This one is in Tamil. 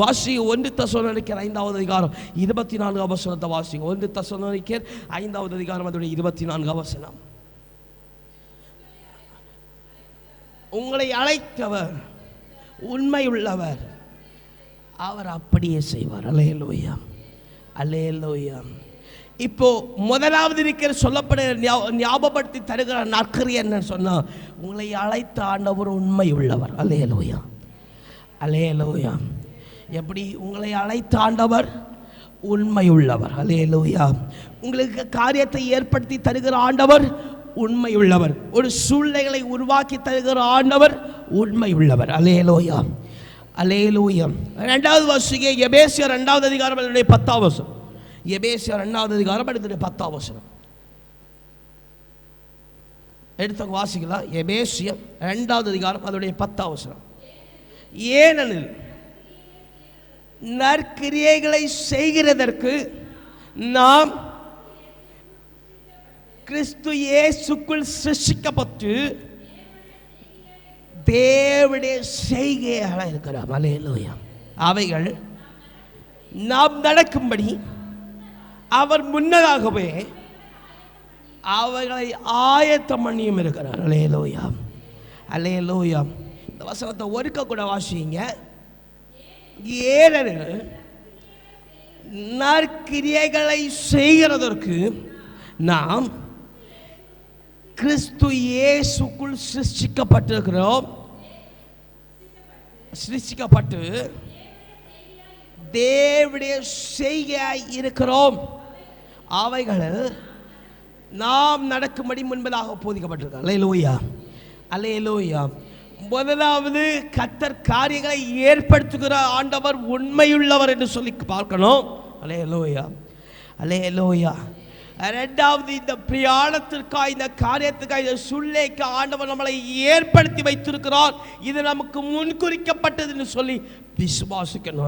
வாசிங்க ஒன்று தசோனிக்கர் ஐந்தாவது அதிகாரம் இருபத்தி நான்கு அவசனத்தை வாசிங்க. ஒன்று தசோனிக்கர் ஐந்தாவது அதிகாரம் அதோடைய இருபத்தி நான்கு அவசனம். உங்களை அழைத்தவர் உண்மை உள்ளவர் அவர் அப்படியே செய்வார். அலேலோயா அலேலோயா இப்போ முதலாவது இருக்கிற சொல்லப்பட ஞாபகப்படுத்தி தருகிற நற்கரி என்னன்னு சொன்னால் உங்களை அழைத்த ஆண்டவர் உண்மை உள்ளவர் அலேலோயா அலேலோயா எப்படி உங்களை அழைத்த ஆண்டவர்? உண்மையுள்ளவர். அலே அலேலோயா உங்களுக்கு காரியத்தை ஏற்படுத்தி தருகிற ஆண்டவர் உண்மையுள்ளவர். ஒரு சூழ்நிலைகளை உருவாக்கி தருகிற ஆண்டவர் உண்மையுள்ளவர். அலே லோயா அலேலோயா அலேலூயா ரெண்டாவது வசிங்க எபேசியர் ரெண்டாவது அதிகாரம் அதனுடைய பத்தாம் வசனம். எபேசியர் ரெண்டாவது அதிகாரம் அதனுடைய பத்தாம் வசனம். எடுத்தவங்க வாசிக்கலாம். எபேசியம் ரெண்டாவது அதிகாரம் அதனுடைய பத்தாம் வசனம். ஏனெனில் நற்கிரியைகளை செய்கிறதற்கு நாம் கிறிஸ்து இயேசுக்குள் சிருஷ்டிக்கப்பட்டு தேவனுடைய செய்கையாக இருக்கிறார் மலையிலோயா அவைகள் நாம் நடக்கும்படி அவர் முன்னதாகவே அவைகளை ஆயத்தம் பண்ணியும் இருக்கிறார். அலையலோயா அலையலோயா இந்த வசனத்தை ஒருக்க கூட வாசிங்க. ஏனெனில் நற்கிரியைகளை செய்கிறதற்கு நாம் கிறிஸ்து இயேசுக்குள் சிருஷ்டிக்கப்பட்டிருக்கிறோம். சிருஷ்டிக்கப்பட்டு தேவடைய செய்கையாய் இருக்கிறோம். அவைகள் நாம் நடக்கும்படி முன்பதாக போதிக்கப்பட்டிருக்கோம் அலையலோயா அலையலோயா முதலாவது கத்தர் காரியங்களை ஏற்படுத்துகிற ஆண்டவர் உண்மையுள்ளவர் என்று சொல்லி பார்க்கணும். அலையலோயா அலையலோயா ரெண்டாவது இந்த பிரயாணத்திற்காக இந்த காரியத்துக்காக இந்த சூழ்நிலைக்கு ஆண்டவர் நம்மளை ஏற்படுத்தி வைத்திருக்கிறார். இது நமக்கு முன்குறிக்கப்பட்டதுன்னு சொல்லி விசுவாசிக்கணும்.